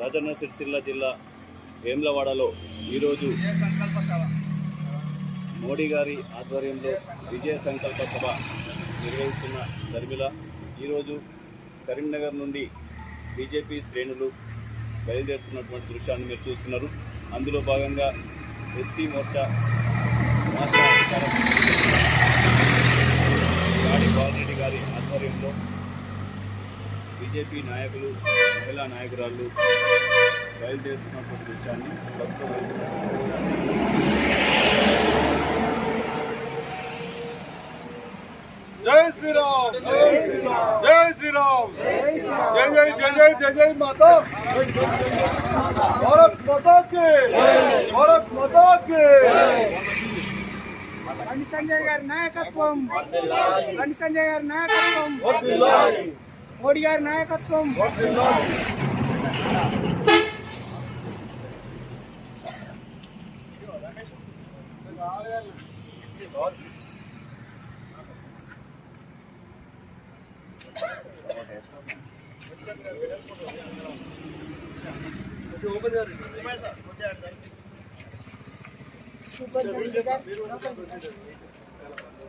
రాజన్న సిరిసిల్ల జిల్లా వేమ్లవాడలో ఈరోజు మోడీ గారి ఆధ్వర్యంలో విజయ సంకల్ప సభ నిర్వహిస్తున్న ధర్మిల ఈరోజు కరీంనగర్ నుండి బీజేపీ శ్రేణులు బయలుదేరుతున్నటువంటి దృశ్యాన్ని మీరు చూస్తున్నారు. అందులో భాగంగా ఎస్సీ మోర్చా రాష్ట్ర అధికార గాడి బాలరెడ్డి గారి ఆధ్వర్యంలో బీజేపీ నాయకులు మహిళా నాయకురాళ్ళు బయలుదేరుతున్నటువంటి దృశ్యాన్ని ప్రస్తుతం వెళ్తున్నటువంటి దృశ్యాన్ని జై శ్రీరామ్! జై శ్రీరామ్! జై జై జై జై జై జై మాతా భారత్ మాతా కి భారత్ మాతా కి బండి సంజయ్ గారి నాయకత్వం! బండి సంజయ్ గారి నాయకత్వం! మోడీ గారి నాయకత్వం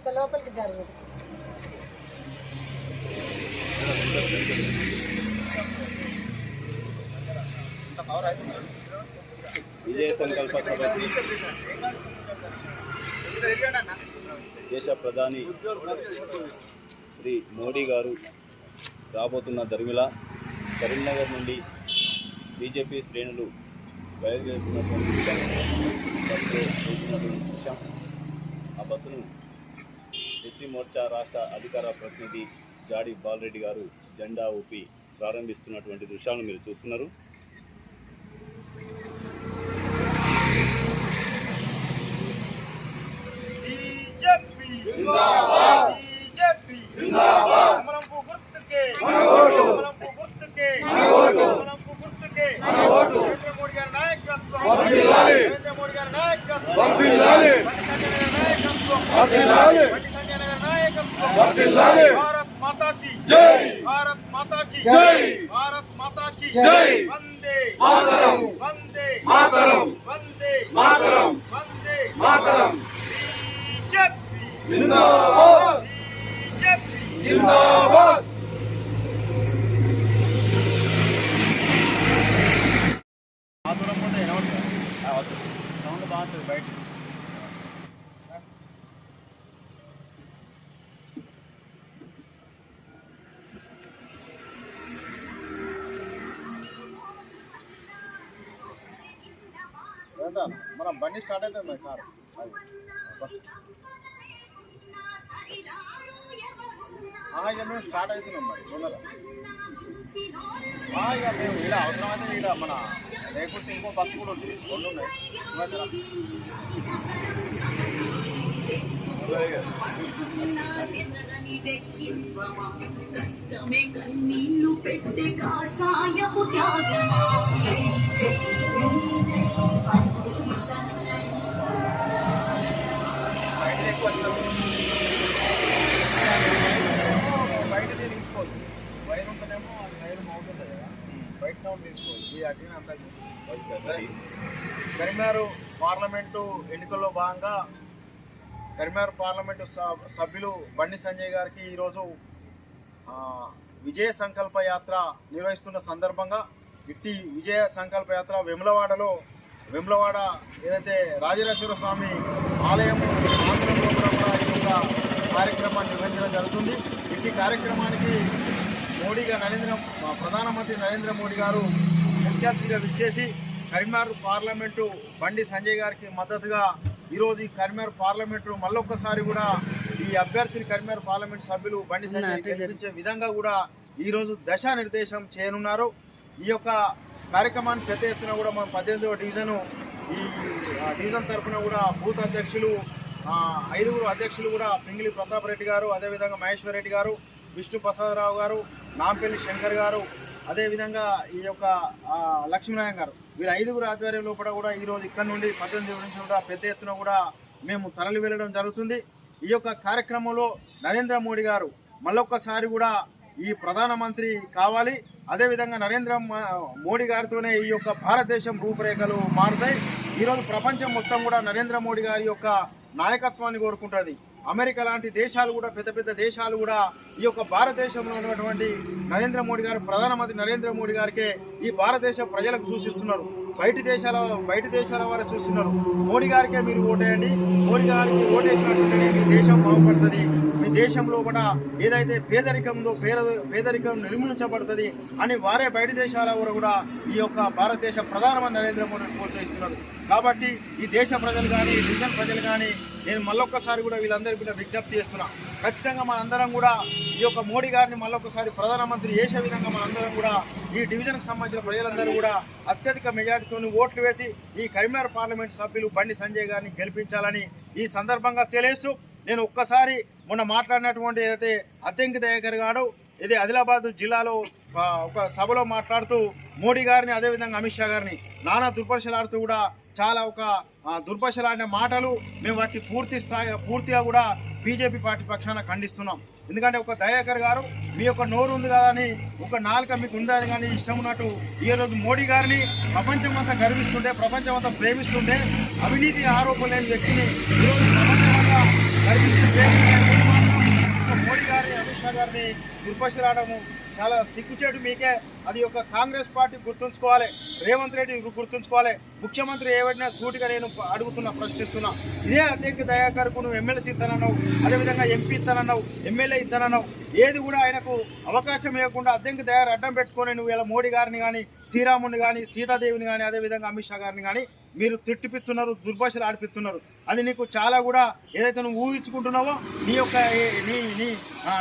లోపలికి జరగదు విజయ సంకల్ప సభకి దేశ ప్రధాని శ్రీ మోడీ గారు రాబోతున్న ధర్మిల కరీంనగర్ నుండి బీజేపీ శ్రేణులు బయలుదేరుతున్నటువంటి బస్సులో దృశ్యం ఆ బస్సును ఎస్సీ మోర్చా రాష్ట్ర అధికార ప్రతినిధి జాడి బాలరెడ్డి గారు జెండా ఊపి ప్రారంభిస్తున్నటువంటి దృశ్యాలను మీరు చూస్తున్నారు. బీజేపీ జిందాబాద్ బీజేపీ జిందాబాద్ అమరంపు గుర్తుకే అమరంపు గుర్తుకే అమరంపు గుర్తుకే. నరేంద్ర మోడీ గారి నాయకత్వం की जय। भारत माता की जय। भारत माता की जय। वंदे। मातरम। वंदे। मातरम। वंदे। मातरम। वंदे। मातरम। जिंदाबाद। जिंदाबाद। మన బండి స్టార్ట్ అవుతుంది కారు. బస్ ఇక మేము స్టార్ట్ అవుతున్నాం మరి. తొందర ఇక మేము ఇక్కడ అవసరమైతే ఇక్కడ మన లేకపోతే ఇంకో బస్సు కూడా ఉంది. రెండు ఉన్నాయి. కష్టమే కన్నీళ్ళు పెట్టే కాషాయపు త్యాగమా? ఎన్నికల్లో భాగంగా కరీంనగర్ పార్లమెంటు సభ్యులు బండి సంజయ్ గారికి ఈరోజు విజయ సంకల్ప యాత్ర నిర్వహిస్తున్న సందర్భంగా ఇట్టి విజయ సంకల్ప యాత్ర వెములవాడలో వెములవాడ ఏదైతే రాజరాజేశ్వర స్వామి ఆలయం ఆంధ్రంలో కూడా ఈ యొక్క కార్యక్రమాన్ని నిర్వహించడం జరుగుతుంది. ఇట్టి కార్యక్రమానికి మోడీ నరేంద్ర ప్రధానమంత్రి నరేంద్ర మోడీ గారు ముఖ్య అతిథిగా విచ్చేసి కరీంనగర్ పార్లమెంటు బండి సంజయ్ గారికి మద్దతుగా ఈరోజు ఈ కరీంనగర్ పార్లమెంటు మళ్ళొక్కసారి కూడా ఈ అభ్యర్థిని కరీంనగర్ పార్లమెంట్ సభ్యులు బండి సంజయ్ గెలిపించే విధంగా కూడా ఈ రోజు దిశానిర్దేశం చేయనున్నారు. ఈ యొక్క కార్యక్రమాన్ని పెద్ద ఎత్తున కూడా మన పద్దెనిమిదవ డివిజను ఈ డివిజన్ తరఫున కూడా బూత్ అధ్యక్షులు ఐదుగురు అధ్యక్షులు కూడా పింగిలి ప్రతాప్ రెడ్డి గారు అదేవిధంగా మహేశ్వర్ రెడ్డి గారు విష్ణు ప్రసాదరావు గారు నాంపల్లి శంకర్ గారు అదేవిధంగా ఈ యొక్క లక్ష్మీనారాయణ గారు వీరు ఐదుగురు ఆధ్వర్యం కూడా కూడా ఈరోజు ఇక్కడ నుండి పద్దెనిమిది నుంచి కూడా పెద్ద ఎత్తున కూడా మేము తరలి వెళ్ళడం జరుగుతుంది. ఈ యొక్క కార్యక్రమంలో నరేంద్ర మోడీ గారు మళ్ళొక్కసారి కూడా ఈ ప్రధానమంత్రి కావాలి. అదేవిధంగా నరేంద్ర మోడీ గారితోనే ఈ యొక్క భారతదేశం రూపురేఖలు మారుతాయి. ఈరోజు ప్రపంచం మొత్తం కూడా నరేంద్ర మోడీ గారి యొక్క నాయకత్వాన్ని కోరుకుంటుంది. అమెరికా లాంటి దేశాలు కూడా పెద్ద పెద్ద దేశాలు కూడా ఈ యొక్క భారతదేశంలో ఉన్నటువంటి నరేంద్ర మోడీ గారు ప్రధానమంత్రి నరేంద్ర మోడీ గారికే ఈ భారతదేశ ప్రజలకు సూచిస్తున్నారు. బయటి దేశాల బయట దేశాల వారు చూస్తున్నారు మోడీ గారికే మీరు ఓటేయండి. మోడీ గారికి ఓటేసినట్టుంటేనే మీ దేశం బాగుపడుతుంది. మీ దేశంలో కూడా ఏదైతే పేదరికంలో పేద పేదరికం నిర్మూలించబడుతుంది అని వారే బయట దేశాల వారు కూడా ఈ యొక్క భారతదేశ ప్రధానమంత్రి నరేంద్ర మోడీని ప్రోత్సహిస్తున్నారు. కాబట్టి ఈ దేశ ప్రజలు కానీ డివిజన్ ప్రజలు కానీ నేను మళ్ళొక్కసారి కూడా వీళ్ళందరికీ కూడా విజ్ఞప్తి చేస్తున్నా. ఖచ్చితంగా మనందరం కూడా ఈ యొక్క మోడీ గారిని మళ్ళొకసారి ప్రధానమంత్రి చేసే విధంగా మనందరం కూడా ఈ డివిజన్కి సంబంధించిన ప్రజలందరూ కూడా అత్యధిక మెజార్టీతో ఓట్లు వేసి ఈ కరీంనగర్ పార్లమెంట్ సభ్యులు బండి సంజయ్ గారిని గెలిపించాలని ఈ సందర్భంగా తెలియస్తూ నేను ఒక్కసారి మొన్న మాట్లాడినటువంటి ఏదైతే అత్యంకి దయాకర్ గారు ఇది ఆదిలాబాద్ జిల్లాలో ఒక సభలో మాట్లాడుతూ మోడీ గారిని అదేవిధంగా అమిత్ షా గారిని నానా దుర్పరిశలాడుతూ కూడా చాలా ఒక ఆ, మాటలు మేము వాటిని పూర్తి స్థాయి పూర్తిగా కూడా బీజేపీ పార్టీ పక్షాన ఖండిస్తున్నాం. ఎందుకంటే ఒక దయాకర్ గారు మీ యొక్క నోరు ఉంది కదా అని ఒక నాలుక మీకు ఉండదు కానీ ఇష్టం ఉన్నట్టు ఈ రోజు మోడీ గారిని ప్రపంచం అంతా గర్విస్తుంటే ప్రపంచం అంతా ప్రేమిస్తుంటే అవినీతి ఆరోపణ లేని వ్యక్తిని ఈరోజు ప్రపంచం అంతా గర్విస్తూ మోడీ గారి అమిత్ షా గారిని దుర్భషలాడము చాలా సిగ్గుచేటు మీకే. అది ఒక కాంగ్రెస్ పార్టీ గుర్తుంచుకోవాలి. రేవంత్ రెడ్డి గుర్తుంచుకోవాలి. ముఖ్యమంత్రి ఏవైనా సూటిగా నేను అడుగుతున్నా ప్రశ్నిస్తున్నా. ఇదే అధ్యక్ష దయాకర్కు నువ్వు ఎమ్మెల్సీ ఇస్తానన్నావు అదేవిధంగా ఎంపీ ఇస్తానన్నావు ఎమ్మెల్యే ఇస్తానన్నావు. ఏది కూడా ఆయనకు అవకాశం ఇవ్వకుండా అద్దెంకి దయారు అడ్డం పెట్టుకొని నువ్వు ఇలా మోడీ గారిని కానీ శ్రీరాముని కానీ సీతాదేవిని కానీ అదేవిధంగా అమిత్ షా గారిని కానీ మీరు తిట్టిపిస్తున్నారు దుర్భాషలు ఆడిపిస్తున్నారు అది నీకు చాలా కూడా ఏదైతే నువ్వు ఊహించుకుంటున్నావో నీ యొక్క ఏ- నీ నీ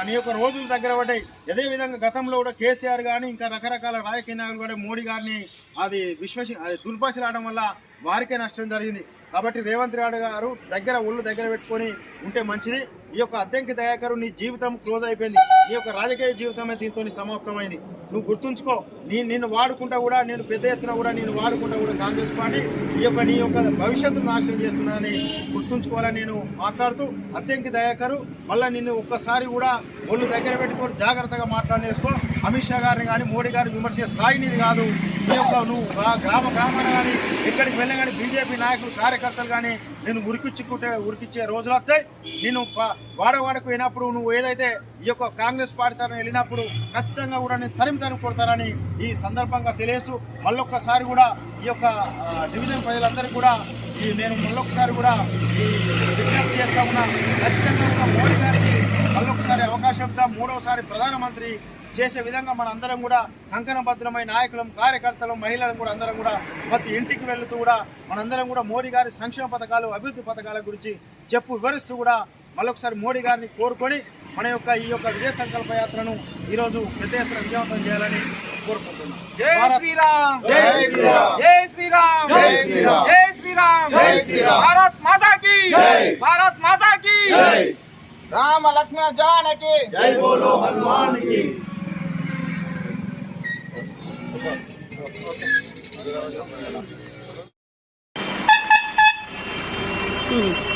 నీ యొక్క రోజులు దగ్గర పడ్డాయి. అదే విధంగా గతంలో కూడా కేసీఆర్ కానీ ఇంకా రకరకాల రాజకీయ నాయకులు కూడా మోడీ గారిని అది విశ్వసి అది దుర్భాషలు ఆడడం వల్ల వారికే నష్టం జరిగింది. కాబట్టి రేవంత్ రెడ్డి గారు దగ్గర ఒళ్ళు దగ్గర పెట్టుకొని ఉంటే మంచిది. ఈ యొక్క అద్దెంకి దయాకరు నీ జీవితం క్లోజ్ అయిపోయింది. నీ యొక్క రాజకీయ జీవితమే దీంతో సమాప్తమైంది. నువ్వు గుర్తుంచుకో నీ నిన్ను వాడుకుంటా కూడా నేను పెద్ద ఎత్తున కూడా నేను వాడుకుంటా కూడా కాంగ్రెస్ పార్టీ ఈ యొక్క నీ యొక్క భవిష్యత్తును నాశనం చేస్తున్నానని గుర్తుంచుకోవాలని నేను మాట్లాడుతూ అద్దెంకి దయాకరు మళ్ళీ నిన్ను ఒక్కసారి కూడా ఒళ్ళు దగ్గర పెట్టుకొని జాగ్రత్తగా మాట్లాడేసుకో అమిత్ షా గారిని కానీ మోడీ గారిని విమర్శించే స్థాయి నీది కాదు. నీ యొక్క నువ్వు గ్రామ గ్రామాన్ని కానీ ఎక్కడికి వెళ్ళినా కానీ బీజేపీ నాయకులు కార్యకర్తలు కానీ నేను ఉరికిచ్చుకుంటే ఉరికిచ్చే రోజులు వస్తాయి. నేను వాడవాడకు పోయినప్పుడు నువ్వు ఏదైతే ఈ యొక్క కాంగ్రెస్ పార్టీ తరఫున వెళ్ళినప్పుడు ఖచ్చితంగా కూడా నేను తరిమి తరిమి కొడతానని ఈ సందర్భంగా తెలియస్తూ మళ్ళొక్కసారి కూడా ఈ యొక్క డివిజన్ ప్రజలందరికీ కూడా ఈ నేను మళ్ళొకసారి కూడా ఈ విజ్ఞప్తి చేస్తా ఉన్నా. ఖచ్చితంగా ఉన్న మోడీ గారికి మళ్ళొకసారి అవకాశం ఇద్దాం. మూడవసారి ప్రధానమంత్రి చేసే విధంగా మన అందరం కూడా కంకణబద్ధమై నాయకులం కార్యకర్తలు మహిళలు కూడా అందరం కూడా ప్రతి ఇంటికి వెళ్తూ కూడా మనందరం కూడా మోడీ గారి సంక్షేమ పథకాలు అభివృద్ధి పథకాల గురించి చెప్పు వివరిస్తూ కూడా మళ్ళొకసారి మోడీ గారిని కోరుకొని మన యొక్క ఈ యొక్క విజయ సంకల్ప యాత్రను ఈరోజు పెద్ద ఎత్తున విజయవంతం చేయాలని కోరుకుంటున్నాం. జై భారత్- శ్రీరామ్! జై శ్రీరామ్! జై శ్రీరామ్! జై శ్రీరామ్! జై శ్రీరామ్! జై శ్రీరామ్! భారత్ మాతా మాతా రామ లక్ష్మణ జానకి! జై బోలో హనుమాన్కి! 能力。